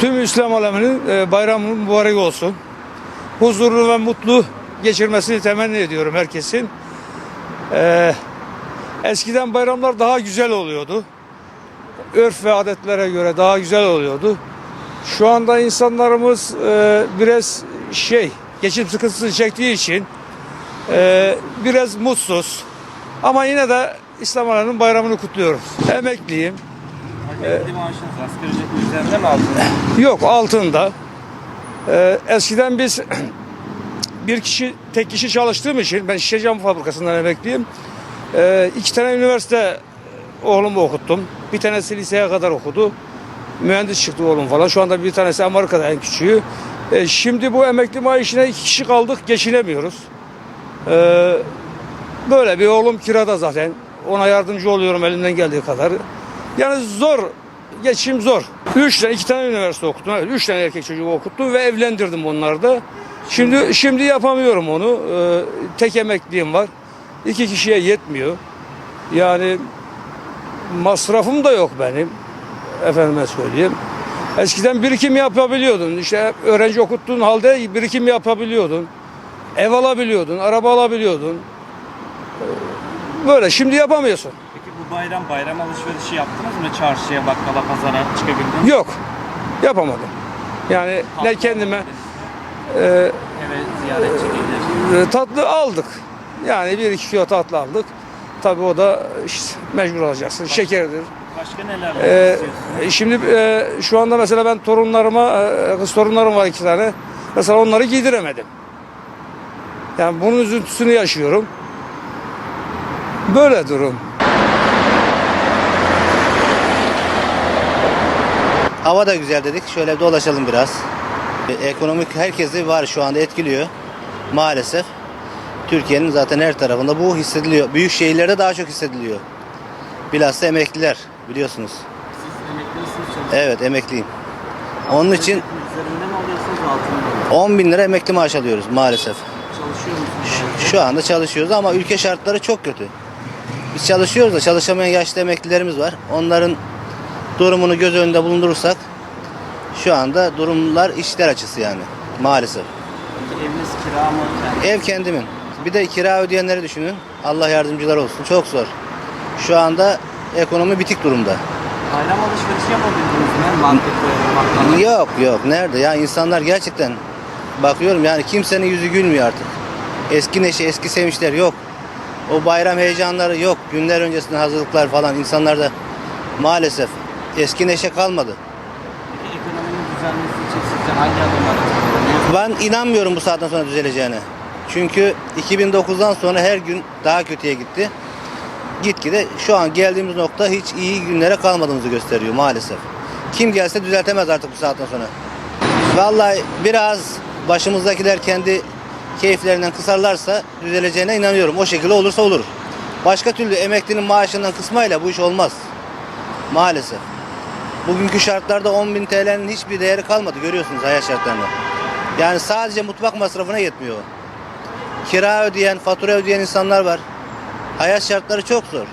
Tüm İslam aleminin e, bayramı mübarek olsun. Huzurlu ve mutlu geçirmesini temenni ediyorum herkesin. E, eskiden bayramlar daha güzel oluyordu. Örf ve adetlere göre daha güzel oluyordu. Şu anda insanlarımız e, biraz şey, geçim sıkıntısı çektiği için biraz mutsuz. Ama yine de İslam aleminin bayramını kutluyoruz. Emekliyim. Emekli maaşınız asgari ücretin üzerinde mi aldınız? Yok altında. Ee, eskiden biz bir kişi tek kişi çalıştığım için ben şişe cam fabrikasından emekliyim. Ee, iki tane üniversite oğlumu okuttum. Bir tanesi liseye kadar okudu. Mühendis çıktı oğlum falan. Şu anda bir tanesi Amerika'da en küçüğü. Ee, şimdi bu emekli maaşına iki kişi kaldık geçinemiyoruz. Ee, böyle bir oğlum kirada zaten. Ona yardımcı oluyorum elimden geldiği kadar. Yani zor, geçim zor. Üç tane, iki tane üniversite okuttum. Evet, üç tane erkek çocuğu okuttum ve evlendirdim onları da. Şimdi şimdi yapamıyorum onu. Ee, tek emekliliğim var. İki kişiye yetmiyor. Yani masrafım da yok benim. Efendime söyleyeyim. Eskiden birikim yapabiliyordun. İşte öğrenci okuttuğun halde birikim yapabiliyordun. Ev alabiliyordun, araba alabiliyordun. Ee, Böyle şimdi yapamıyorsun. Peki bu bayram bayram alışverişi yaptınız mı? Çarşıya, bakkala, pazara çıkabildiniz mi? Yok. Yapamadım. Yani ne kendime e, Eve ziyaretçi gelir. e, tatlı aldık. Yani bir iki kilo tatlı aldık. Tabii o da işte mecbur alacaksın. Şekerdir. Başka neler Ee, istiyorsunuz? şimdi e, şu anda mesela ben torunlarıma, e, kız torunlarım var iki tane. Mesela onları giydiremedim. Yani bunun üzüntüsünü yaşıyorum. Böyle durum. Hava da güzel dedik. Şöyle dolaşalım biraz. E, Ekonomik herkesi var şu anda etkiliyor. Maalesef. Türkiye'nin zaten her tarafında bu hissediliyor. Büyük şehirlerde daha çok hissediliyor. Bilhassa emekliler biliyorsunuz. Siz emeklisiniz. Evet emekliyim. Onun için mi alıyorsunuz altında mı? 10 bin lira emekli maaş alıyoruz maalesef. Çalışıyor musunuz? Şu anda çalışıyoruz ama ülke şartları çok kötü. Biz çalışıyoruz da çalışamayan yaşlı emeklilerimiz var. Onların durumunu göz önünde bulundurursak şu anda durumlar işler açısı yani maalesef. Peki eviniz kira mı? Yani Ev kendimin. Bir de kira ödeyenleri düşünün. Allah yardımcılar olsun. Çok zor. Şu anda ekonomi bitik durumda. bayram alışverişi yapabildiniz mi? Bakkala. Yok yok. Nerede? Ya insanlar gerçekten bakıyorum yani kimsenin yüzü gülmüyor artık. Eski neşe, eski sevinçler yok. O bayram heyecanları yok. Günler öncesinden hazırlıklar falan insanlarda maalesef eski neşe kalmadı. Peki ekonominin düzelmesi için sizce hangi adımlar atılmalı? Ben inanmıyorum bu saatten sonra düzeleceğine. Çünkü 2009'dan sonra her gün daha kötüye gitti. Gitgide şu an geldiğimiz nokta hiç iyi günlere kalmadığımızı gösteriyor maalesef. Kim gelse düzeltemez artık bu saatten sonra. Vallahi biraz başımızdakiler kendi keyiflerinden kısarlarsa düzeleceğine inanıyorum. O şekilde olursa olur. Başka türlü emeklinin maaşından kısmayla bu iş olmaz. Maalesef. Bugünkü şartlarda 10.000 TL'nin hiçbir değeri kalmadı görüyorsunuz hayat şartlarında. Yani sadece mutfak masrafına yetmiyor. Kira ödeyen, fatura ödeyen insanlar var. Hayat şartları çok zor.